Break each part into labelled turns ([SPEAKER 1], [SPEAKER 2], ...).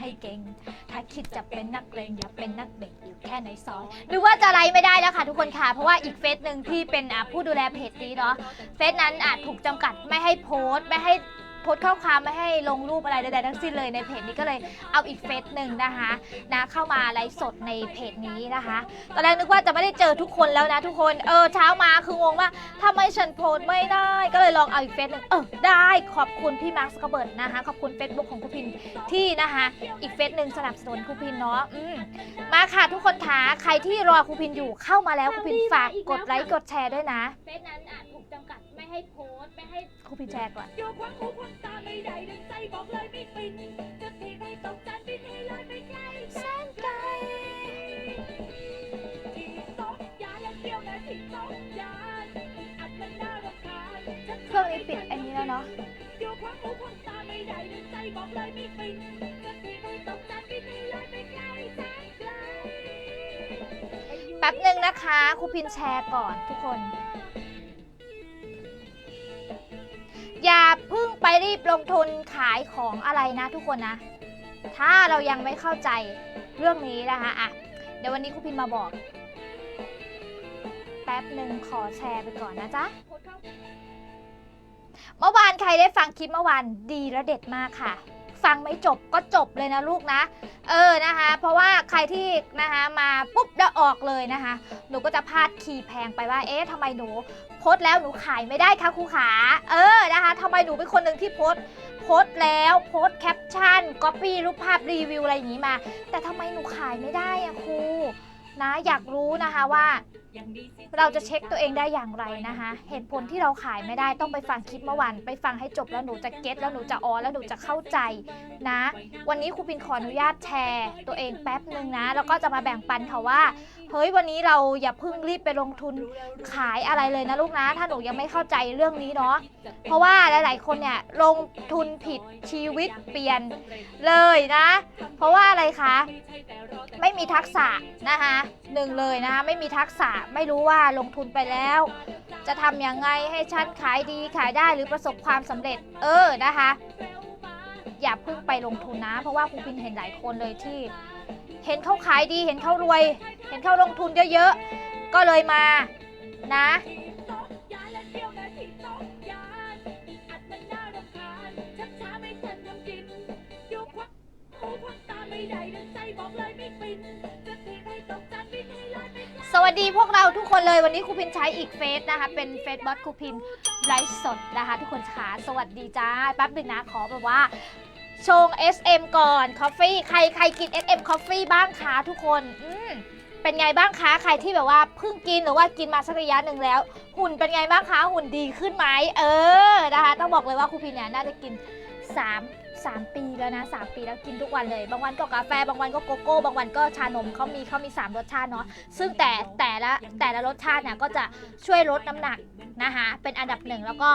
[SPEAKER 1] ให้เก่ง ถ้าคิดจะเป็นนักเลงอย่าเป็นนักเด็กอยู่แค่ในซอย หรือว่าจะไลฟ์ไม่ได้แล้วค่ะทุกคนค่ะ เพราะว่าอีกเฟซหนึ่งที่เป็นอะผู้ดูแลเพจนี้เนาะ เฟซนั้นอาจถูกจำกัดไม่ให้โพสต์ไม่ให้ พสต์ข้อความไม่ให้ลงรูปอะไรใดๆทั้งสิ้นเลยในเพจนี้ก็เลยเอาอีกเฟซหนึ่งนะคะนะเข้ามาไลฟ์สดในเพจนี้นะคะตอนแรกนึกว่าจะไม่ได้เจอทุกคนแล้วนะทุกคนเออเช้ามาคืองงว่าทำไมฉันโพสต์ไม่ได้ ก็เลยลองเอาอีกเฟซหนึ่งเออได้ขอบคุณพี่มาร์คสกเบิร์ตนะคะขอบคุณ Facebook ของคุณพินที่นะคะอีกเฟซหนึ่งสนับสนุนครูพินเนาะอืมมาค่ะทุกคนคะใครที่รอครูพินอยู่เข้ามาแล้วครูพินฝากกดไลค์กดแชร์ด้วยนะเฟซนั้นอาจถูก จำกัดไม่ให้โพสต์ไม่ให้ครูพินแชร์ก่อน
[SPEAKER 2] โยกควักหูควักตาไม่ได้ดังใจบอกเลยไม่ฟินจะทีให้ตกจันทร์บินให้ลอยไปไกลแสนไกลที่สองยาและเที่ยวและที่สองยาอัดมันน่ารำคาญ
[SPEAKER 1] เครื่องนี้ปิดอันนี้แล้วเนาะ
[SPEAKER 2] โยกควักหูควักตาไม่ได้ดังใจบอกเลยไม่ฟินจะทีให้ตกจันทร์บินให้ลอยไปไกลแสนไกล
[SPEAKER 1] แป๊บหนึ่งนะคะครูพินแชร์ก่อนทุกคน รีบลงทุนขายของอะไรนะทุกคนนะ ถ้าเรายังไม่เข้าใจเรื่องนี้นะคะอะเดี๋ยววันนี้ครูพินมาบอก แป๊บหนึ่งขอแชร์ไปก่อนนะจ๊ะเมื่อวานใครได้ฟังคลิปเมื่อวานดีและเด็ดมากค่ะ ฟังไม่จบก็จบเลยนะลูกนะ เออนะคะ เพราะว่าใครที่นะคะมาปุ๊บแล้วออกเลยนะคะ หนูก็จะพลาดคีย์แพงไปว่า เอ๊ะทำไมหนูโพสต์แล้วหนูขายไม่ได้ค่ะครูขาเออนะคะทำไมหนูเป็นคนหนึ่งที่โพสต์โพสต์แล้วโพสต์แคปชั่นก๊อปปี้รูปภาพรีวิวอะไรอย่างนี้มา แต่ทำไมหนูขายไม่ได้อะครูนะอยากรู้นะคะว่าเราจะเช็คตัวเองได้อย่างไรนะคะ เหตุผลที่เราขายไม่ได้ต้องไปฟังคลิปเมื่อวานไปฟังให้จบแล้วหนูจะเก็ตแล้วหนูจะออแล้วหนูจะเข้าใจนะ วันนี้ครูปินขออนุญาตแชร์ ตัวเองแป๊บหนึ่งนะ แล้วก็จะมาแบ่งปันค่ะว่า เฮ้ยวันนี้เราอย่าเพิ่งรีบไปลงทุนขายอะไรเลยนะลูกนะ ถ้าหนูยังไม่เข้าใจเรื่องนี้เนาะเพราะว่าหลาย ๆ คนเนี่ยลงทุนผิดชีวิตเปลี่ยนเลยนะ เพราะว่าอะไรคะไม่มีทักษะนะคะหนึ่งเลยนะคะไม่มีทักษะไม่รู้ว่าลงทุนไปแล้ว จะทำยังไงให้ฉันขายดีขายได้หรือประสบความสำเร็จ เออนะคะ อย่าเพิ่งไปลงทุนนะ เพราะว่าครูพินเห็นหลายคนเลยที่ เห็นเขาขายดีเห็นเขารวย เห็นเขาลงทุนเยอะๆ ก็เลยมานะ
[SPEAKER 2] สวั
[SPEAKER 1] สวัสดีพวกเราทุกคนเลยวันนี้ครูพินใช้อีกเฟซนะคะ เป็นเฟซบอสครูพินไลฟ์สดนะคะ ทุกคนขาสวัสดีจ้าแป๊บหนึ่งนะขอแบบว่า ชง SM ก่อนคอฟฟี่ใครใครกิน SM Coffee บ้างคะทุกคน อืมเป็นไงบ้างคะ ใครที่แบบว่าเพิ่งกินหรือว่ากินมาสักระยะหนึ่งแล้ว หุ่นเป็นไงบ้างคะ หุ่นดีขึ้นไหม เออ นะคะ ต้องบอกเลยว่าครูพินเนี่ยน่าจะกิน 3 3 ปีแล้วนะ 3 ปีแล้วกินทุกวันเลย บางวันก็กาแฟ บางวันก็โกโก้ บางวันก็ชานมเขามีเขามี 3 รสชาติเนาะ ซึ่งแต่แต่ละแต่ละรสชาติเนี่ยก็จะช่วยลดน้ำหนักนะคะ เป็นอันดับหนึ่งแล้วก็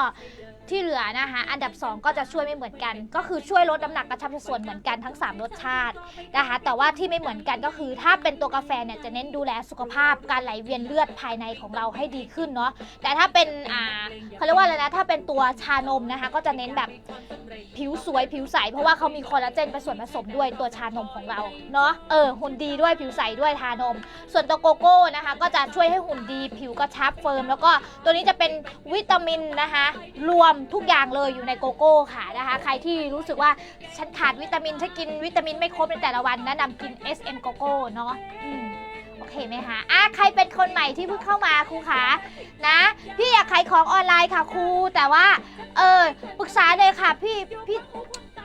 [SPEAKER 1] ที่เหลือนะคะ อันดับ 2 ก็จะช่วยไม่เหมือนกัน ก็คือช่วยลดน้ำหนักกระชับสัดส่วนเหมือนกันทั้ง 3 รสชาตินะคะ แต่ว่าที่ไม่เหมือนกันก็คือถ้าเป็นตัวกาแฟเนี่ยจะเน้นดูแลสุขภาพการไหลเวียนเลือดภายในของเราให้ดีขึ้นเนาะ แต่ถ้าเป็นอ่าเขาเรียกว่าอะไรนะ ถ้าเป็นตัวชานมนะคะ ก็จะเน้นแบบผิวสวยผิวใส เพราะว่าเขามีคอลลาเจนเป็นส่วนผสมด้วยตัวชานมของเราเนาะ เออหุ่นดีด้วยผิวใสด้วยทานม ส่วนตัวโกโก้นะคะ ก็จะช่วยให้หุ่นดี ผิวกระชับเฟิร์ม แล้วก็ตัวนี้จะเป็นวิตามินนะคะ รวมทุกอย่างเลยอยู่ในโกโก้ค่ะนะคะ ใครที่รู้สึกว่าฉันขาดวิตามินฉันกินวิตามินไม่ครบในแต่ละวันแนะนำกิน SM โกโก้เนาะโอเคไหมคะอะใครเป็นคนใหม่ที่เพิ่งเข้ามาครูคะนะ พี่อยากขายของออนไลน์ค่ะครู แต่ว่า เออปรึกษาเลยค่ะพี่พี่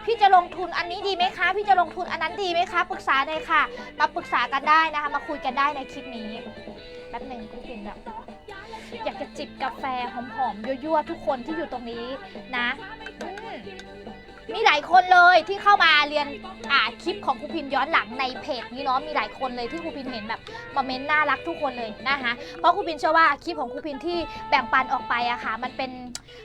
[SPEAKER 1] พี่จะลงทุนอันนี้ดีไหมคะ พี่จะลงทุนอันนั้นดีไหมคะ ปรึกษาเลยค่ะ มาปรึกษากันได้นะคะ มาคุยกันได้ในคลิปนี้ แป๊บหนึ่งครูเป็นแบบ อยากจะจิบกาแฟหอมๆยั่วๆทุกคนที่อยู่ตรงนี้นะอืมมีหลายคนเลยที่เข้ามาเรียนอ่าคลิปของครูพินย้อนหลังในเพจนี้เนาะมีหลายคนเลยที่ครูพินเห็นแบบมเมนต์น่ารักทุกคนเลยนะคะเพราะครูพินเชื่อว่าคลิปของครูพินที่แบ่งปันออกไปอะค่ะมันเป็น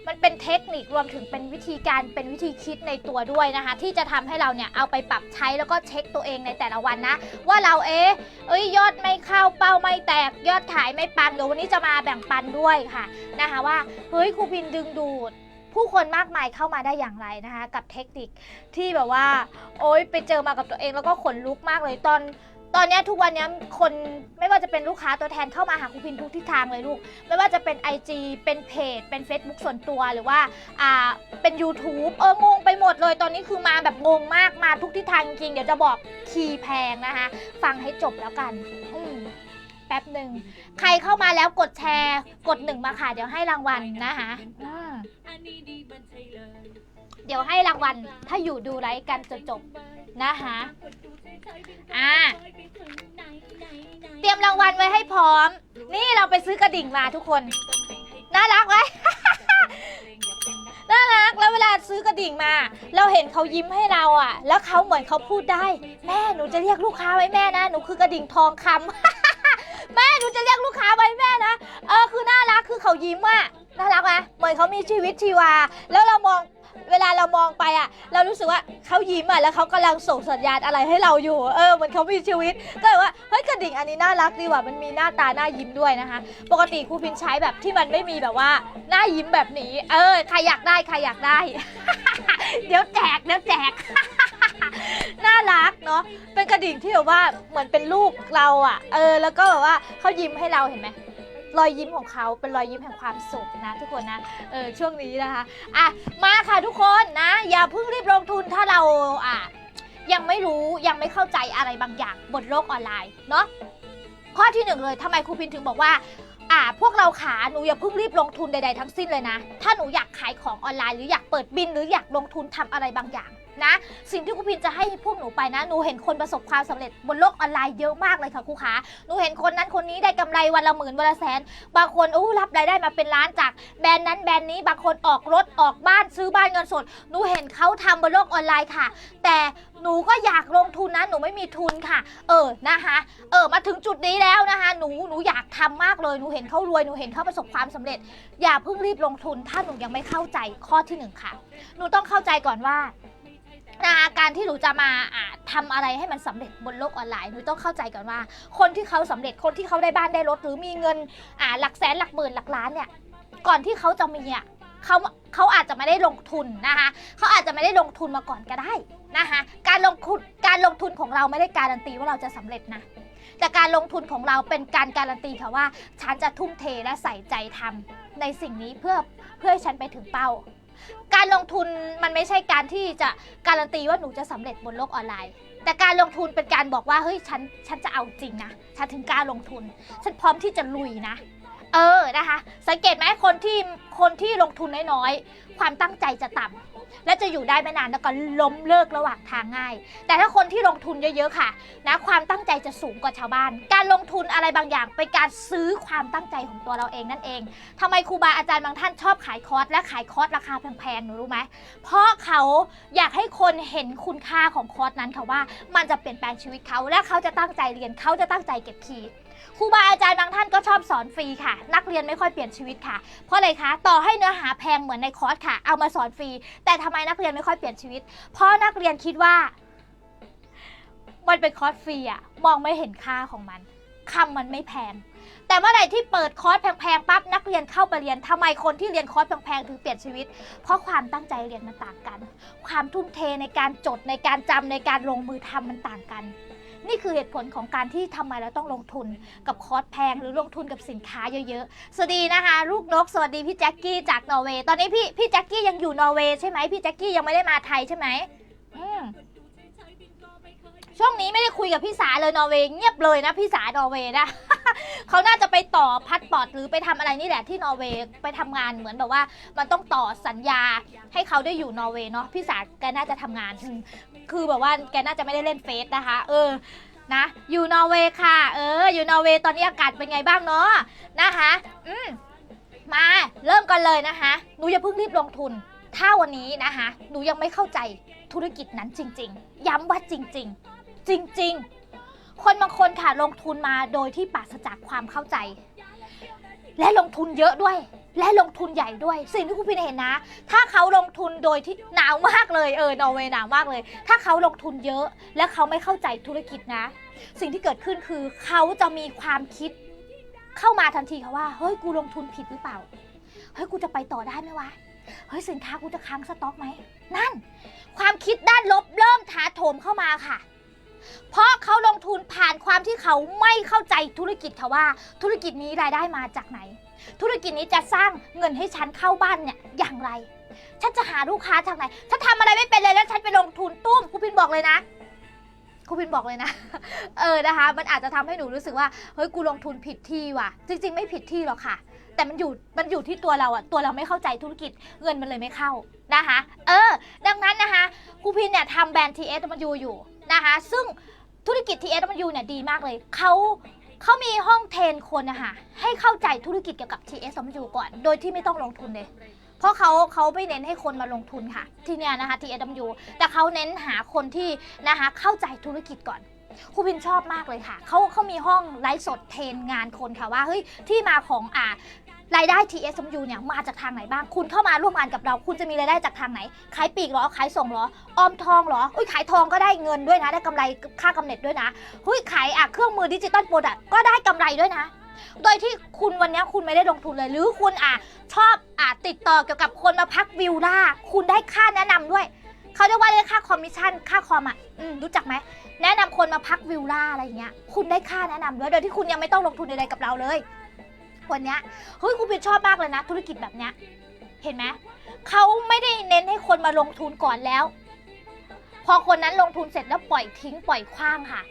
[SPEAKER 1] มันเป็นเทคนิครวมถึงเป็นวิธีการเป็นวิธีคิดในตัวด้วยนะคะ ที่จะทำให้เราเนี่ยเอาไปปรับใช้แล้วก็เช็คตัวเองในแต่ละวันนะ ว่าเราเอ๊ะเอ้ยยอดไม่เข้าเป้าไม่แตก ยอดขายไม่ปังเดี๋ยววันนี้จะมาแบ่งปันด้วยค่ะนะคะว่าเฮ้ยครูพินดึงดูดผู้คนมากมายเข้ามาได้อย่างไรนะคะ กับเทคนิคที่แบบว่า โอ๊ยไปเจอมากับตัวเองแล้วก็ขนลุกมากเลยตอน ตอนเนี้ยทุกวันเนี้ยคนไม่ว่าจะเป็นลูกค้าตัวแทนเข้ามาหาครูพินทุกทิศทางเลยลูก ไม่ว่าจะเป็น IG เป็นเพจ เป็น Facebook ส่วนตัวหรือว่าอ่าเป็น YouTube เอองงไปหมดเลย ตอนนี้คือมาแบบงงมากมาทุกทิศทางจริงๆเดี๋ยวจะบอกคีย์แพงนะคะ ฟังให้จบแล้วกันอืมแป๊บหนึ่ง ใครเข้ามาแล้วกดแชร์ กดหนึ่งมาค่ะ เดี๋ยวให้รางวัลนะคะอืม
[SPEAKER 2] อันนี้ดีมันใช่เลย
[SPEAKER 1] ดี๋ยวให้รางวัลถ้าอยู่ดูไลฟ์กันจนจบนะคะอ่าเตรียมรางวัลไว้ให้พร้อม นี่เราไปซื้อกระดิ่งมาทุกคน น่ารักไหมน่ารักแล้วเวลาซื้อกระดิ่งมา เราเห็นเขายิ้มให้เราอะ แล้วเขาเหมือนเขาพูดได้ แม่หนูจะเรียกลูกค้าไว้แม่นะหนูคือกระดิ่งทองคำแม่หนูจะเรียกลูกค้าไว้แม่นะเออคือน่ารักคือเขายิ้มอะน่ารักไหมเหมือนเขามีชีวิตชีวา แล้วเรามอง เวลาเรามองไปอะ เรารู้สึกว่าเขายิ้มอะแล้วเขากำลังส่งสัญญาณอะไรให้เราอยู่ เออเหมือนเขามีชีวิต ก็เลยว่าเฮ้ยกระดิ่งอันนี้น่ารักดีว่ะมันมีหน้าตาหน้ายิ้มด้วยนะคะ ปกติครูพินใช้แบบที่มันไม่มีแบบว่าหน้ายิ้มแบบนี้ เออใครอยากได้ใครอยากได้ เดี๋ยวแจกเดี๋ยวแจกน่ารักเนาะเป็นกระดิ่งที่แบบว่าเหมือนเป็นลูกเราอะ เออ แล้วก็แบบว่าเขายิ้มให้เราเห็นไหม รอยยิ้มของเขาเป็นรอยยิ้มแห่งความสุขนะทุกคนนะเออช่วงนี้นะคะอะมาค่ะทุกคนนะ อย่าเพิ่งรีบลงทุนถ้าเราอะยังไม่รู้ยังไม่เข้าใจอะไรบางอย่างบนโลกออนไลน์เนาะข้อที่หนึ่งเลยทำไมครูพินถึงบอกว่าอ่าพวกเราขาหนูอย่าเพิ่งรีบลงทุนใดๆทั้งสิ้นเลยนะ ถ้าหนูอยากขายของออนไลน์หรืออยากเปิดบินหรืออยากลงทุนทำอะไรบางอย่าง นะ สิ่งที่ครูพินจะให้พวกหนูไปนะ หนูเห็นคนประสบความสำเร็จบนโลกออนไลน์เยอะมากเลยค่ะครูขา หนูเห็นคนนั้นคนนี้ได้กำไรวันละหมื่นวันละแสน บางคนอู้รับรายได้มาเป็นล้านจากแบรนด์นั้นแบรนด์นี้ บางคนออกรถออกบ้านซื้อบ้านเงินสด หนูเห็นเขาทำบนโลกออนไลน์ค่ะ แต่หนูก็อยากลงทุนนะ หนูไม่มีทุนค่ะ เออ นะคะ เออ มาถึงจุดนี้แล้วนะคะ หนู หนูอยากทำมากเลย หนูเห็นเขารวย หนูเห็นเขาประสบความสำเร็จ อย่าเพิ่งรีบลงทุน ถ้าหนูยังไม่เข้าใจข้อที่หนึ่งค่ะ หนูต้องเข้าใจก่อนว่า นะคะการที่หนูจะมาอ่าทำอะไรให้มันสำเร็จบนโลกออนไลน์หนูต้องเข้าใจก่อนว่า คนที่เขาสำเร็จคนที่เขาได้บ้านได้รถ หรือมีเงินอ่าหลักแสนหลักหมื่นหลักล้านเนี่ยก่อนที่เขาจะมีอะเขาเขาอาจจะไม่ได้ลงทุนนะคะเขาอาจจะไม่ได้ลงทุนมาก่อนก็ได้นะคะการลงทุนการลงทุนของเราไม่ได้การันตีว่าเราจะสำเร็จนะแต่การลงทุนของเราเป็นการการันตีค่ะว่า ฉันจะทุ่มเทและใส่ใจทำในสิ่งนี้เพื่อเพื่อให้ฉันไปถึงเป้า การลงทุนมันไม่ใช่การที่จะการันตีว่าหนูจะสำเร็จบนโลกออนไลน์ แต่การลงทุนเป็นการบอกว่าเฮ้ยฉันฉันจะเอาจริงนะฉันถึงกล้าลงทุน ฉันพร้อมที่จะลุยนะ เออนะคะ สังเกตไหมคนที่คนที่ลงทุนน้อยๆความตั้งใจจะต่ำ และจะอยู่ได้ไม่นานแล้วก็ล้มเลิกระหว่างทางง่าย แต่ถ้าคนที่ลงทุนเยอะๆค่ะนะความตั้งใจจะสูงกว่าชาวบ้าน การลงทุนอะไรบางอย่างเป็นการซื้อความตั้งใจของตัวเราเองนั่นเองทำไมครูบาอาจารย์บางท่านชอบขายคอร์สและขายคอร์สราคาแพงๆหนูรู้ไหมเพราะเขาอยากให้คนเห็นคุณค่าของคอร์สนั้นค่ะว่า มันจะเปลี่ยนแปลงชีวิตเขาและเขาจะตั้งใจเรียนเขาจะตั้งใจเก็บคีย์ ครูบาอาจารย์บางท่านก็ชอบสอนฟรีค่ะ นักเรียนไม่ค่อยเปลี่ยนชีวิตค่ะ เพราะอะไรคะ ต่อให้เนื้อหาแพงเหมือนในคอร์สค่ะ เอามาสอนฟรี แต่ทำไมนักเรียนไม่ค่อยเปลี่ยนชีวิต เพราะนักเรียนคิดว่า มันเป็นคอร์สฟรีอะมองไม่เห็นค่าของมันคำมันไม่แพง แต่เมื่อไหร่ที่เปิดคอร์สแพงๆปั๊บนักเรียนเข้าไปเรียนทำไมคนที่เรียนคอร์สแพงๆถึงเปลี่ยนชีวิต เพราะความตั้งใจเรียนมันต่างกัน ความทุ่มเทในการจดในการจำในการลงมือทำมันต่างกัน นี่คือเหตุผลของการที่ทำไมเราต้องลงทุนกับคอร์สแพงหรือลงทุนกับสินค้าเยอะๆ สวัสดีนะคะ ลูกนก สวัสดีพี่แจ็คกี้จากนอร์เวย์ ตอนนี้พี่พี่แจ็คกี้ยังอยู่นอร์เวย์ใช่ไหมพี่แจ็คกี้ยังไม่ได้มาไทยใช่ไหมอืมช่วงนี้ไม่ได้คุยกับพี่สาเลยนอร์เวย์เงียบเลยนะพี่สานอร์เวย์นะ เขาน่าจะไปต่อพัดปอร์ตหรือไปทำอะไรนี่แหละที่นอร์เวย์ไปทำงานเหมือนแบบว่า มันต้องต่อสัญญาให้เขาได้อยู่นอร์เวย์เนาะพี่สาแกน่าจะทำงาน คือแบบว่าแกน่าจะไม่ได้เล่นเฟซนะคะ เออนะอยู่นอร์เวย์ค่ะ เออ อยู่นอร์เวย์ตอนนี้อากาศเป็นไงบ้างเนาะนะคะ อืมมาเริ่มกันเลยนะคะหนูอย่าเพิ่งรีบลงทุน ถ้าวันนี้นะคะหนูยังไม่เข้าใจธุรกิจนั้นจริง ๆ ย้ำว่าจริง ๆ จริง ๆ คนบางคนค่ะลงทุนมาโดยที่ปราศจากความเข้าใจ และลงทุนเยอะด้วย และลงทุนใหญ่ด้วย สิ่งที่คุณพินเห็นนะ ถ้าเขาลงทุนโดยที่หนาวมากเลยเออนอร์เวย์หนาวมากเลย ถ้าเขาลงทุนเยอะและเขาไม่เข้าใจธุรกิจนะ สิ่งที่เกิดขึ้นคือเขาจะมีความคิดเข้ามาทันทีค่ะว่าเฮ้ยกูลงทุนผิดหรือเปล่าเฮ้ยกูจะไปต่อได้ไหมวะเฮ้ยสินค้ากูจะค้างสต็อกไหมนั่น ความคิดด้านลบเริ่มถาโถมเข้ามาค่ะ เพราะเขาลงทุนผ่านความที่เขาไม่เข้าใจธุรกิจค่ะว่า ธุรกิจนี้รายได้มาจากไหน ธุรกิจนี้จะสร้างเงินให้ฉันเข้าบ้านเนี่ยอย่างไร ฉันจะหาลูกค้าจากไหนฉันทำอะไรไม่เป็นเลยแล้วฉันไปลงทุนตุ้มครูพินบอกเลยนะครูพินบอกเลยนะ เออนะคะ มันอาจจะทำให้หนูรู้สึกว่าเฮ้ยกูลงทุนผิดที่ว่ะ จริง ๆ ไม่ผิดที่หรอกค่ะ แต่มันอยู่มันอยู่ที่ตัวเราอะตัวเราไม่เข้าใจธุรกิจเงินมันเลยไม่เข้านะคะ เออ ดังนั้นนะคะครูพินเนี่ยทำแบรนด์ TS มันอยู่อยู่ นะคะ ซึ่งธุรกิจ TS มันอยู่เนี่ยดีมากเลยเขาเขามีห้องเทรนคนนะคะให้เข้าใจธุรกิจเกี่ยวกับ TS มันอยู่ก่อน โดยที่ไม่ต้องลงทุนเลย เพราะเขาเขาไม่เน้นให้คนมาลงทุนค่ะ ที่เนี่ยนะคะ TSW แต่เขาเน้นหาคนที่นะคะเข้าใจธุรกิจก่อนครูพินชอบมากเลยค่ะ เขาเขามีห้องไลฟ์สดเทรนงานคนค่ะว่าเฮ้ยที่มาของอ่า รายได้ TSMU เนี่ยมาจากทางไหนบ้าง คุณเข้ามาร่วมงานกับเรา คุณจะมีรายได้จากทางไหน ขายปีกหรอ ขายส่งหรอ ออมทองหรอ อุ้ยขายทองก็ได้เงินด้วยนะ ได้กำไรค่ากำเนิดด้วยนะหุ้ยขายอะเครื่องมือดิจิตอลโปรดักก็ได้กำไรด้วยนะ โดยที่คุณวันนี้คุณไม่ได้ลงทุนเลย หรือคุณอะชอบอะติดต่อเกี่ยวกับคนมาพักวิวล่า คุณได้ค่าแนะนำด้วยเขาเรียกว่าได้ค่าคอมมิชชั่น ค่าคอมอะอืมรู้จักไหม แนะนำคนมาพักวิวล่าอะไรเงี้ย คุณได้ค่าแนะนำด้วย โดยที่คุณยังไม่ต้องลงทุนใดๆกับเราเลย วันเนี้ยเฮ้ยคุณเป็นชอบมากเลยนะ ธุรกิจแบบเนี้ยเห็นไหมเขาไม่ได้เน้นให้คนมาลงทุนก่อนแล้ว พอคนนั้นลงทุนเสร็จแล้วปล่อยทิ้งปล่อยคว้างค่ะ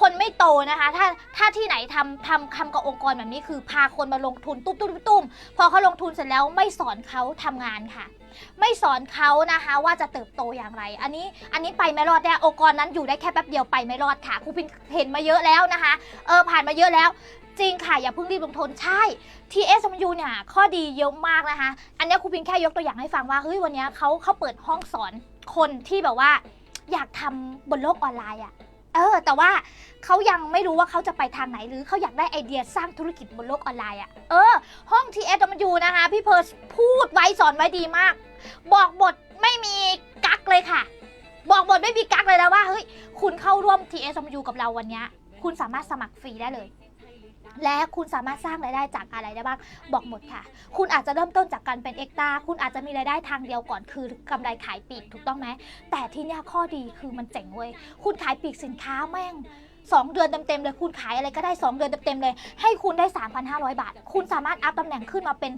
[SPEAKER 1] คนไม่โตนะคะ ถ้าถ้าที่ไหนทำทำคำกับองค์กรแบบนี้คือพาคนมาลงทุนตุ้มตุ้มตุ้มพอเขาลงทุนเสร็จแล้วไม่สอนเขาทำงานค่ะ ไม่สอนเขานะคะว่าจะเติบโตอย่างไร อันนี้อันนี้ไปไม่รอดแน่องค์กรนั้นอยู่ได้แค่แป๊บเดียวไปไม่รอดค่ะครูพินเห็นมาเยอะแล้วนะคะ เออผ่านมาเยอะแล้ว จริงค่ะ อย่าเพิ่งรีบลงทุนใช่ TSMU เนี่ยข้อดีเยอะมากนะคะ อันนี้ครูพินแค่ยกตัวอย่างให้ฟังว่าเฮ้ยวันนี้เขาเขาเปิดห้องสอนคนที่แบบว่า อยากทำบนโลกออนไลน์อะ่ะเออ แต่ว่าเขายังไม่รู้ว่าเขาจะไปทางไหน หรือเขาอยากได้ไอเดียสร้างธุรกิจบนโลกออนไลน์อะ่ะเออ ห้อง TSMU นะคะ พี่เพิร์สพูดไว้สอนไว้ดีมาก บอกบทไม่มีกักเลยค่ะ บอกบทไม่มีกักเลยนะว่าเฮ้ยคุณเข้าร่วม TSMU กับเราวันเนี้ยคุณสามารถสมัครฟรีได้เลย และคุณสามารถสร้างรายได้จากอะไรได้บ้าง บอกหมดค่ะ คุณอาจจะเริ่มต้นจากการเป็นเอ็กตาคุณอาจจะมีรายได้ทางเดียวก่อน คือกำไรขายปีกถูกต้องไหม แต่ที่นี่ข้อดีคือมันเจ๋งเว้ย คุณขายปีกสินค้าแม่ง 2 เดือนเต็มๆเลยคุณขายอะไรก็ได้ 2 เดือนเต็มๆเลย ให้คุณได้ 3,500 บาท คุณสามารถอัพตำแหน่งขึ้นมาเป็น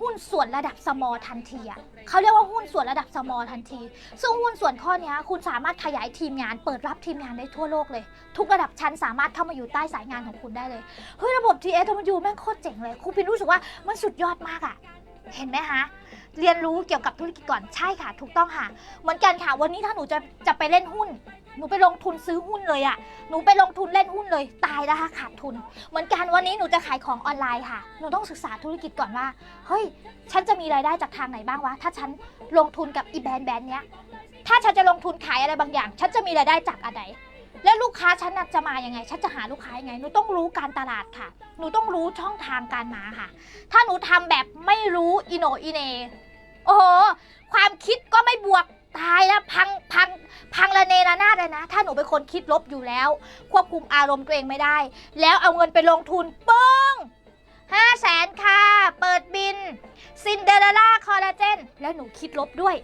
[SPEAKER 1] หุ้นส่วนระดับสมอทันทีอะเขาเรียกว่าหุ้นส่วนระดับสมอทันที ซึ่งหุ้นส่วนข้อนี้คุณสามารถขยายทีมงาน เปิดรับทีมงานได้ทั่วโลกเลย ทุกระดับชั้นสามารถเข้ามาอยู่ใต้สายงานของคุณได้เลยเฮ้ยระบบ TS มันอยู่แม่งโคตรเจ๋งเลยครูพินรู้สึกว่ามันสุดยอดมากอะเห็นไหมคะ เรียนรู้เกี่ยวกับธุรกิจก่อน ใช่ค่ะ ถูกต้องค่ะ เหมือนกันค่ะ วันนี้ถ้าหนูจะจะไปเล่นหุ้น หนูไปลงทุนซื้อหุ้นเลยอะหนูไปลงทุนเล่นหุ้นเลยตายแล้วค่ะขาดทุน เหมือนกันวันนี้หนูจะขายของออนไลน์ค่ะ หนูต้องศึกษาธุรกิจก่อนว่า เฮ้ย ฉันจะมีรายได้จากทางไหนบ้างวะ ถ้าฉันลงทุนกับอีแบรนด์แบรนด์เนี้ย ถ้าฉันจะลงทุนขายอะไรบางอย่าง ฉันจะมีรายได้จากอะไร แล้วลูกค้าฉันน่ะจะมายังไง ฉันจะหาลูกค้ายังไง หนูต้องรู้การตลาดค่ะ หนูต้องรู้ช่องทางการมาค่ะ ถ้าหนูทำแบบไม่รู้อิโหนอิเหนโอ้โห ความคิดก็ไม่บวก ตายแล้วพังพังพังระเนระนาดเลยนะ ถ้าหนูเป็นคนคิดลบอยู่แล้ว ควบคุมอารมณ์ตัวเองไม่ได้ แล้วเอาเงินไปลงทุนปึ้งห้าแสนค่ะ เปิดบิน ซินเดอเรลล่าคอลลาเจน แล้วหนูคิดลบด้วย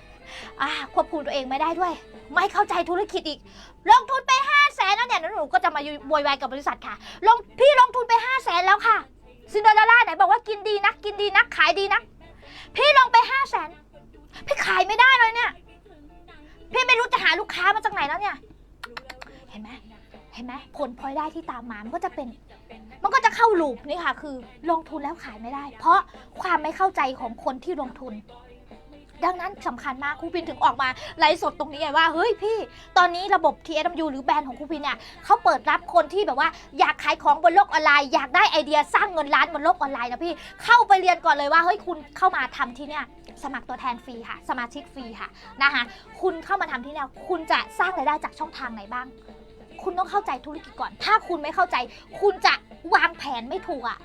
[SPEAKER 1] อ่าควบคุมตัวเองไม่ได้ด้วย ไม่เข้าใจธุรกิจอีก ลงทุนไปห้าแสนแล้วเนี่ยแล้วหนูก็จะมาโวยวายกับบริษัทค่ะ ลงพี่ลงทุนไปห้าแสนแล้วค่ะ ซินเดอเรลล่าไหนบอกว่ากินดีนัก กินดีนัก ขายดีนัก พี่ลงไปห้าแสนพี่ขายไม่ได้เลยเนี่ย พี่ไม่รู้จะหาลูกค้ามาจากไหนแล้วเนี่ย เห็นไหมเห็นไหมผลพลอยได้ที่ตามมา มันก็จะเป็น มันก็จะเข้าลูปนี่ค่ะ คือลงทุนแล้วขายไม่ได้ เพราะความไม่เข้าใจของคนที่ลงทุน ดังนั้นสำคัญมากครูพินถึงออกมาไลฟ์สดตรงนี้ไงว่าเฮ้ยพี่ ตอนนี้ระบบ TSMU หรือแบรนด์ของครูพินเนี่ยเขาเปิดรับคนที่แบบว่าอยากขายของบนโลกออนไลน์อยากได้ไอเดียสร้างเงินล้านบนโลกออนไลน์นะพี่เข้าไปเรียนก่อนเลยว่าเฮ้ยคุณเข้ามาทำที่เนี่ยสมัครตัวแทนฟรีค่ะ สมาชิกฟรีค่ะนะคะคุณเข้ามาทำที่เนี่ยคุณจะสร้างรายได้จากช่องทางไหนบ้าง คุณต้องเข้าใจธุรกิจก่อน ถ้าคุณไม่เข้าใจ คุณจะวางแผนไม่ถูกอะ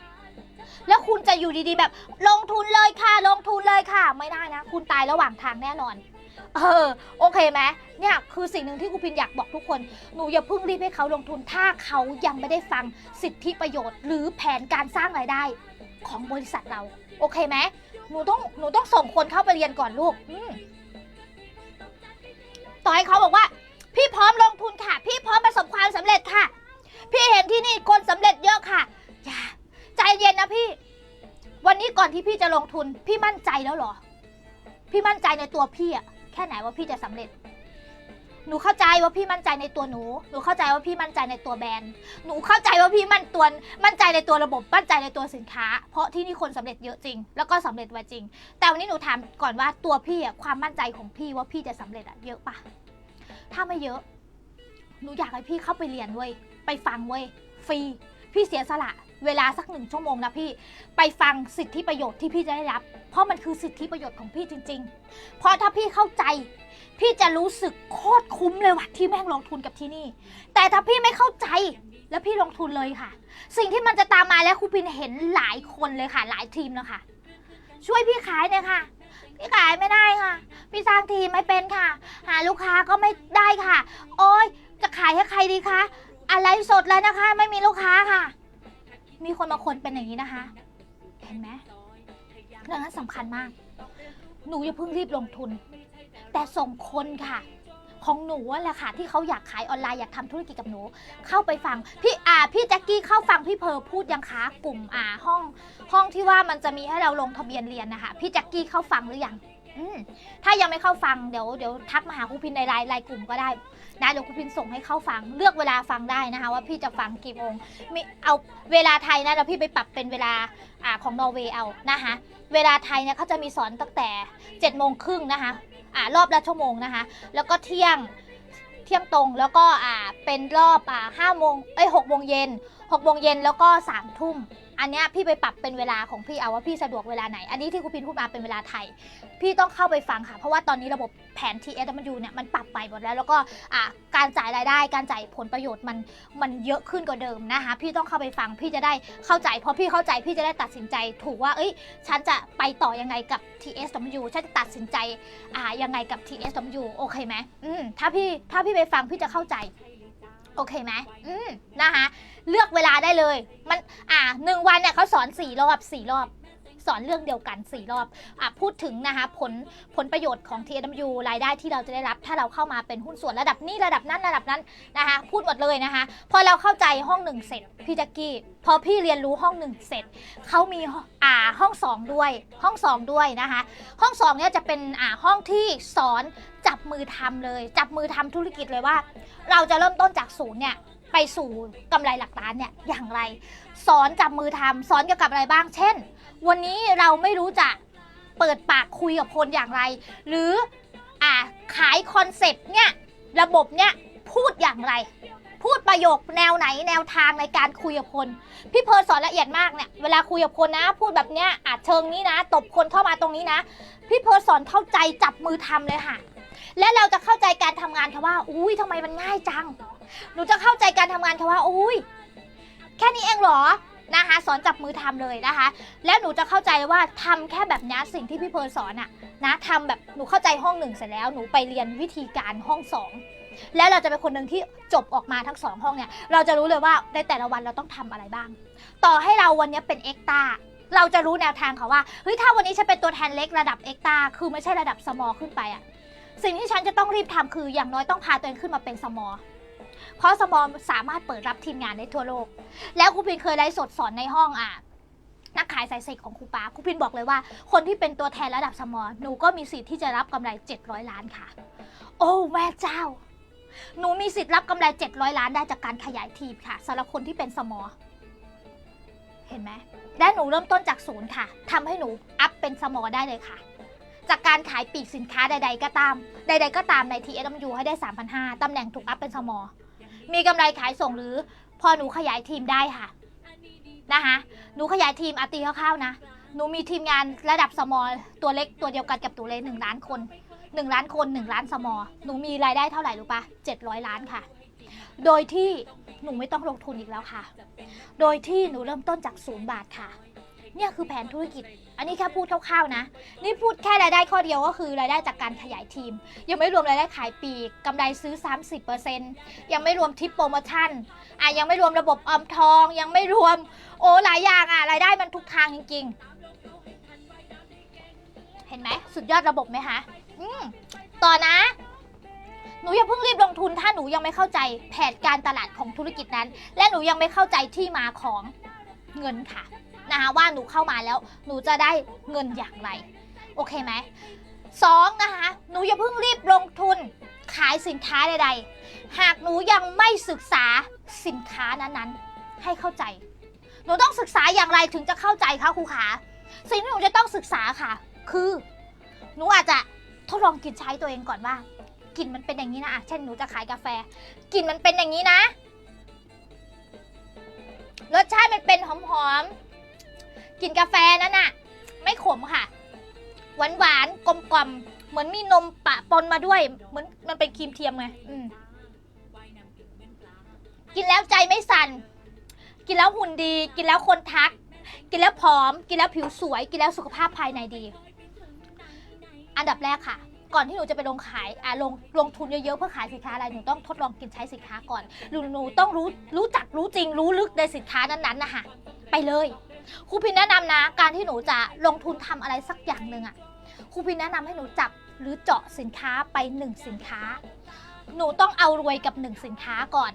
[SPEAKER 1] แล้วคุณจะอยู่ดีๆ แบบ ลงทุนเลยค่ะ ลงทุนเลยค่ะ ไม่ได้นะ คุณตายระหว่างทางแน่นอน เออ โอเคไหมเนี่ยคือสิ่งหนึ่งที่ครูพินอยากบอกทุกคน หนูอย่าเพิ่งรีบให้เขาลงทุน ถ้าเขายังไม่ได้ฟังสิทธิประโยชน์ หรือแผนการสร้างรายได้ของบริษัทเรา โอเคไหมหนูต้องหนูต้องส่งคนเข้าไปเรียนก่อนลูกต่อให้เขาบอกว่า พี่พร้อมลงทุนค่ะ พี่พร้อมประสบความสำเร็จค่ะ พี่เห็นที่นี่คนสำเร็จเยอะค่ะ อย่า ใจเย็นนะพี่ วันนี้ก่อนที่พี่จะลงทุน พี่มั่นใจแล้วเหรอ พี่มั่นใจในตัวพี่อะแค่ไหนว่าพี่จะสำเร็จ หนูเข้าใจว่าพี่มั่นใจในตัวหนู หนูเข้าใจว่าพี่มั่นใจในตัวแบรนด์ หนูเข้าใจว่าพี่มั่นตัว มั่นใจในตัวระบบ มั่นใจในตัวสินค้า เพราะที่นี่คนสำเร็จเยอะจริง แล้วก็สำเร็จไวจริง แต่วันนี้หนูถามก่อนว่าตัวพี่อะความมั่นใจของพี่ว่าพี่จะสำเร็จอะเยอะปะถ้าไม่เยอะ หนูอยากให้พี่เข้าไปเรียนเว้ย ไปฟังเว้ย ฟรี พี่เสียสละ เวลาสักหนึ่งชั่วโมงนะพี่ ไปฟังสิทธิประโยชน์ที่พี่จะได้รับ เพราะมันคือสิทธิประโยชน์ของพี่จริง ๆ เพราะถ้าพี่เข้าใจ พี่จะรู้สึกโคตรคุ้มเลยว่ะที่แม่งลงทุนกับที่นี่ แต่ถ้าพี่ไม่เข้าใจแล้วพี่ลงทุนเลยค่ะ สิ่งที่มันจะตามมาแล้วครูปินเห็นหลายคนเลยค่ะ หลายทีมแล้วค่ะช่วยพี่ขายเนี่อยค่ะ พี่ขายไม่ได้ค่ะ พี่สร้างทีมไม่เป็นค่ะ หาลูกค้าก็ไม่ได้ค่ะ โอ้ยจะขายให้ใครดีคะอะไรสดแล้วนะคะ ไม่มีลูกค้าค่ะ มีคนบางคนเป็นอย่างนี้นะคะ เห็นไหมเรื่องนั้นสำคัญมาก หนูอย่าเพิ่งรีบลงทุน แต่ส่งคนค่ะ ของหนูอะแหละค่ะ ที่เขาอยากขายออนไลน์อยากทำธุรกิจกับหนู เข้าไปฟังพี่อ่าพี่แจ็คกี้เข้าฟังพี่เพอพูดยังคะกลุ่มอ่าห้อง ห้องที่ว่ามันจะมีให้เราลงทะเบียนเรียนนะคะพี่แจ็คกี้เข้าฟังหรือยัง อืมถ้ายังไม่เข้าฟังเดี๋ยวเดี๋ยวทักมาหาครูพินในไลน์ไลน์กลุ่มก็ได้นะเดี๋ยวครูพินส่งให้เข้าฟัง เลือกเวลาฟังได้นะคะ ว่าพี่จะฟังกี่โมงมีเอาเวลาไทยนะแล้วพี่ไปปรับเป็นเวลาอ่าของนอร์เวย์เอานะคะเวลาไทยเนี่ยเขาจะมีสอนตั้งแต่7จ็ดโมงครึ่งนะคะอ่ารอบละชั่วโมงนะคะ แล้วก็เที่ยงเที่ยงตรงแล้วก็อ่าเป็นรอบอ่าห้าโมงเอ้ยหกโมงเย็นหกโมงเย็นแล้วก็สามทุ่ม อันเนี้ยพี่ไปปรับเป็นเวลาของพี่เอาว่าพี่สะดวกเวลาไหน อันนี้ที่ครูพินพูดมาเป็นเวลาไทย พี่ต้องเข้าไปฟังค่ะ เพราะว่าตอนนี้ระบบแผน TSW เนี่ยมันปรับไปหมดแล้ว แล้วก็อ่าการจ่ายรายได้ การจ่ายผลประโยชน์มันมันเยอะขึ้นกว่าเดิมนะคะ พี่ต้องเข้าไปฟัง พี่จะได้เข้าใจพอพี่เข้าใจ พี่จะได้ตัดสินใจถูกว่า เอ้ย ฉันจะไปต่อยังไงกับ TSW ฉันจะตัดสินใจอ่ายังไงกับ TSW โอเคไหมอืมถ้าพี่ถ้าพี่ไปฟังพี่จะเข้าใจ โอเคไหมอืมนะคะ เลือกเวลาได้เลย มัน อ่าหนึ่งวันเนี่ยเขาสอนสี่รอบสี่รอบ สอนเรื่องเดียวกันสี่รอบอะพูดถึงนะคะผลผลประโยชน์ของ TSW รายได้ที่เราจะได้รับ ถ้าเราเข้ามาเป็นหุ้นส่วนระดับนี้ระดับนั้นระดับนั้นนะคะพูดหมดเลยนะคะพอเราเข้าใจห้องหนึ่งเสร็จพี่แจ็กกี้พอพี่เรียนรู้ห้องหนึ่งเสร็จเขามีอ่าห้องสองด้วยห้องสองด้วยนะคะห้องสองเนี่ยจะเป็นอ่าห้องที่สอนจับมือทำเลย จับมือทำธุรกิจเลยว่า เราจะเริ่มต้นจากศูนย์เนี่ยไปสู่กำไรหลักล้านเนี่ยอย่างไร สอนจับมือทำสอนเกี่ยวกับอะไรบ้าง เช่น วันนี้เราไม่รู้จะเปิดปากคุยกับคนอย่างไร หรืออ่าขายคอนเซปต์เนี่ยระบบเนี่ยพูดอย่างไร พูดประโยคแนวไหนแนวทางในการคุยกับคน พี่เพิร์สอนละเอียดมากเนี่ยเวลาคุยกับคนนะ พูดแบบเนี้ยอาจเชิงนี้นะ ตบคนเข้ามาตรงนี้นะ พี่เพิร์สอนเข้าใจจับมือทำเลยค่ะ และเราจะเข้าใจการทำงานค่ะว่า อุ้ยทำไมมันง่ายจัง หนูจะเข้าใจการทำงานค่ะว่า อุ้ยแค่นี้เองเหรอ นะคะ สอนจับมือทำเลยนะคะ แล้วหนูจะเข้าใจว่าทำแค่แบบนี้สิ่งที่พี่เพิร์ลสอนอะนะทำแบบหนูเข้าใจห้องหนึ่งเสร็จแล้วหนูไปเรียนวิธีการห้องสองแล้วเราจะเป็นคนหนึ่งที่จบออกมาทั้งสองห้องเนี่ย เราจะรู้เลยว่าในแต่ละวันเราต้องทำอะไรบ้าง ต่อให้เราวันนี้เป็นเอ็กตาเราจะรู้แนวทางค่ะว่าเฮ้ยถ้าวันนี้ฉันเป็นตัวแทนเล็กระดับเอ็กตาคือไม่ใช่ระดับสมอขึ้นไปอะสิ่งที่ฉันจะต้องรีบทำคืออย่างน้อยต้องพาตัวเองขึ้นมาเป็นสมอ เพราะสมอสามารถเปิดรับทีมงานได้ทั่วโลก แล้วครูพินเคยไลฟ์สดสอนในห้องอะนักขายสายเสกของครูปาครูพินบอกเลยว่า คนที่เป็นตัวแทนระดับสมอหนูก็มีสิทธิ์ที่จะรับกำไร700ล้านค่ะ โอ้แม่เจ้า หนูมีสิทธิ์รับกำไร700ล้านได้จากการขยายทีมค่ะสำหรับคนที่เป็นสมอเห็นไหมและหนูเริ่มต้นจากศูนย์ค่ะทำให้หนูอัพเป็นสมอได้เลยค่ะ จากการขายปีกสินค้าใด ๆ ก็ตาม ใด ๆ ก็ตามใน TSW ให้ได้ 3,500ตำแหน่งถูกอัพเป็นสมอ มีกำไรขายส่งหรือ พอหนูขยายทีมได้ค่ะนะคะหนูขยายทีมอาตีคร่าวๆนะหนูมีทีมงานระดับสมอลตัวเล็กตัวเดียวกันกับตัวเล็กหนึ่งล้านคนหนึ่งล้านคนหนึ่งล้านสมอหนูมีรายได้เท่าไหร่รู้ปะเจ็ดร้อยล้านค่ะ โดยที่หนูไม่ต้องลงทุนอีกแล้วค่ะ โดยที่หนูเริ่มต้นจากศูนย์บาทค่ะ เนี่ยคือแผนธุรกิจ อันนี้แค่พูดคร่าวๆนะ นี่พูดแค่รายได้ข้อเดียวก็คือรายได้จากการขยายทีม ยังไม่รวมรายได้ขายปีกกำไรซื้อ 30%ยังไม่รวมทิปโปรโมชั่นอะยังไม่รวมระบบออมทอง ยังไม่รวม โอ้หลายอย่างอะรายได้มันทุกทางจริงๆ เห็นไหมสุดยอดระบบไหมคะอืมต่อนะหนูอย่าเพิ่งรีบลงทุนถ้าหนูยังไม่เข้าใจแผนการตลาดของธุรกิจนั้น และหนูยังไม่เข้าใจที่มาของเงินค่ะ นะคะว่าหนูเข้ามาแล้ว หนูจะได้เงินอย่างไร โอเคไหมสองนะคะหนูอย่าเพิ่งรีบลงทุนขายสินค้าใดๆ หากหนูยังไม่ศึกษาสินค้านั้นๆ ให้เข้าใจ หนูต้องศึกษาอย่างไรถึงจะเข้าใจคะครูขาสิ่งที่หนูจะต้องศึกษาค่ะ คือ หนูอาจจะทดลองกินใช้ตัวเองก่อนว่ากลิ่นมันเป็นอย่างนี้นะอะเช่นหนูจะขายกาแฟกลิ่นมันเป็นอย่างนี้นะ รสชาติมันเป็นหอมๆ กินกาแฟนั้นน่ะ ไม่ขมค่ะ หวานหวานกลมกลมเหมือนมีนมปะปนมาด้วย เหมือนมันเป็นครีมเทียมไงอืมกินแล้วใจไม่สั่น กินแล้วหุ่นดี กินแล้วคนทัก กินแล้วผอม กินแล้วผิวสวย กินแล้วสุขภาพภายในดี อันดับแรกค่ะ ก่อนที่หนูจะไปลงขายอะลงลงทุนเยอะๆเพื่อขายสินค้าอะไร หนูต้องทดลองกินใช้สินค้าก่อน หนูหนูต้องรู้รู้จักรู้จริงรู้ลึกในสินค้านั้นๆนะคะไปเลย ครูพินแนะนำนะ การที่หนูจะลงทุนทำอะไรสักอย่างหนึ่งอะครูพินแนะนำให้หนูจับหรือเจาะสินค้าไปหนึ่งสินค้า หนูต้องเอารวยกับหนึ่งสินค้าก่อน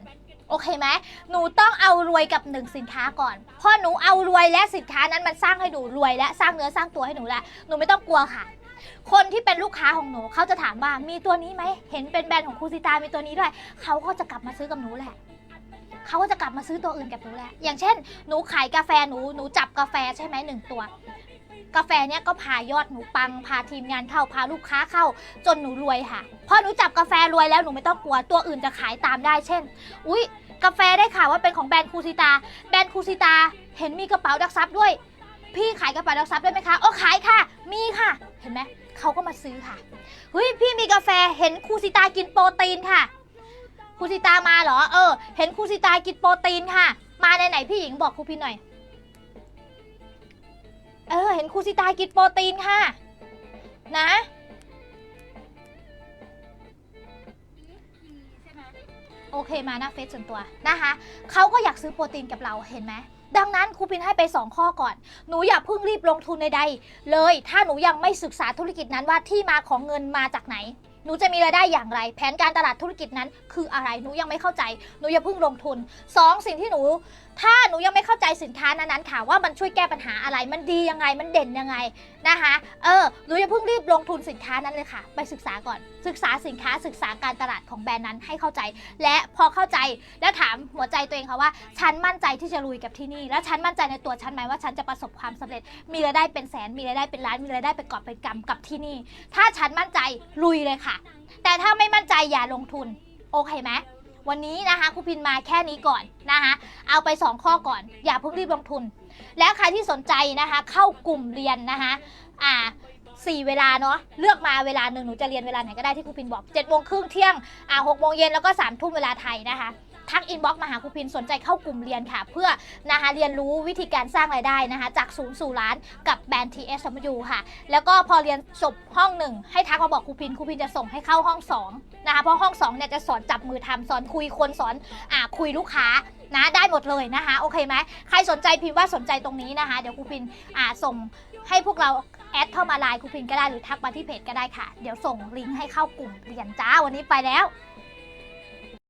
[SPEAKER 1] โอเคไหมหนูต้องเอารวยกับหนึ่งสินค้าก่อนเพราะหนูเอารวยและสินค้านั้นมันสร้างให้หนูรวยและสร้างเนื้อสร้างตัวให้หนูแล้วหนูไม่ต้องกลัวค่ะ คนที่เป็นลูกค้าของหนูเขาจะถามว่ามีตัวนี้ไหมเห็นเป็นแบรนด์ของครูซิตามีตัวนี้ด้วยเขาก็จะกลับมาซื้อกับหนูแหละ เขาก็จะกลับมาซื้อตัวอื่นกับหนูแหละ อย่างเช่น หนูขายกาแฟหนูหนูจับกาแฟใช่ไหมหนึ่งตัว กาแฟเนี้ยก็พายอดหนูปัง พาทีมงานเข้าพาลูกค้าเข้า จนหนูรวยค่ะ พอหนูจับกาแฟรวยแล้วหนูไม่ต้องกลัวตัวอื่นจะขายตามได้ เช่น อุ๊ย กาแฟได้ข่าวว่าเป็นของแบรนด์คูซิตา แบรนด์คูซิตา เห็นมีกระเป๋าดักซับด้วย พี่ขายกระเป๋าดักซับได้ไหมคะโอ้ขายค่ะ มีค่ะ เห็นไหมเขาก็มาซื้อค่ะ เฮ้ยพี่มีกาแฟเห็นคูซิตากินโปรตีนค่ะ คูซิตามาเหรอ เออ เห็นคูซิตากินโปรตีนค่ะ มาในไหนพี่หญิงบอกครูพี่หน่อย เออ เห็นคูซิตากินโปรตีนค่ะ นะ โอเคมาหน้าเฟซส่วนตัวนะคะเขาก็อยากซื้อโปรตีนกับเราเห็นไหมดังนั้นครูพินให้ไป 2 ข้อก่อน หนูอย่าเพิ่งรีบลงทุนใดๆเลย ถ้าหนูยังไม่ศึกษาธุรกิจนั้นว่าที่มาของเงินมาจากไหน หนูจะมีรายได้อย่างไร แผนการตลาดธุรกิจนั้นคืออะไรหนูยังไม่เข้าใจ หนูอย่าเพิ่งลงทุน 2 สิ่งที่หนู ถ้าหนูยังไม่เข้าใจสินค้านั้นๆค่ะ ว่ามันช่วยแก้ปัญหาอะไรมันดียังไงมันเด่นยังไงนะคะเออหนูอย่าเพิ่งรีบลงทุนสินค้านั้นเลยค่ะ ไปศึกษาก่อน ศึกษาสินค้าศึกษาการตลาดของแบรนด์นั้นให้เข้าใจ และพอเข้าใจแล้วถามหัวใจตัวเองค่ะว่า ฉันมั่นใจที่จะลุยกับที่นี่ และฉันมั่นใจในตัวฉันไหมว่าฉันจะประสบความสำเร็จ มีรายได้เป็นแสนมีรายได้เป็นล้านมีรายได้เป็นกอบเป็นกำกับที่นี่ ถ้าฉันมั่นใจลุยเลยค่ะ แต่ถ้าไม่มั่นใจอย่าลงทุนโอเคไหม วันนี้นะคะครูพินมาแค่นี้ก่อนนะคะเอาไป 2 ข้อก่อน อย่าเพิ่งรีบลงทุน แล้วใครที่สนใจนะคะเข้ากลุ่มเรียนนะคะอ่าสี่เวลาเนาะเลือกมาเวลาหนึ่งหนูจะเรียนเวลาไหนก็ได้ที่ครูพินบอก7จ็ดโมงครึ่งเที่ยงอ่าหกโมงเย็นแล้วก็3ามทุ่มเวลาไทยนะคะ ทักอินบ็อกซ์มาหาครูพินสนใจเข้ากลุ่มเรียนค่ะ เพื่อนะคะเรียนรู้วิธีการสร้างรายได้นะคะจากศูนย์สู่ล้านกับแบรนด์ TSW ค่ะ แล้วก็พอเรียนจบห้องหนึ่งให้ทักมาบอกครูพินครูพินจะส่งให้เข้าห้องสองนะคะเพราะห้องสองเนี่ยจะสอนจับมือทำสอนคุยคนสอนอ่าคุยลูกค้านะได้หมดเลยนะคะโอเคไหมใครสนใจพิมพ์ว่าสนใจตรงนี้นะคะ เดี๋ยวครูพินอ่าส่งให้พวกเราแอดเข้ามาไลน์ครูพินก็ได้หรือทักมาที่เพจก็ได้ค่ะ เดี๋ยวส่งลิงก์ให้เข้ากลุ่มเรียนจ้าวันนี้ไปแล้ว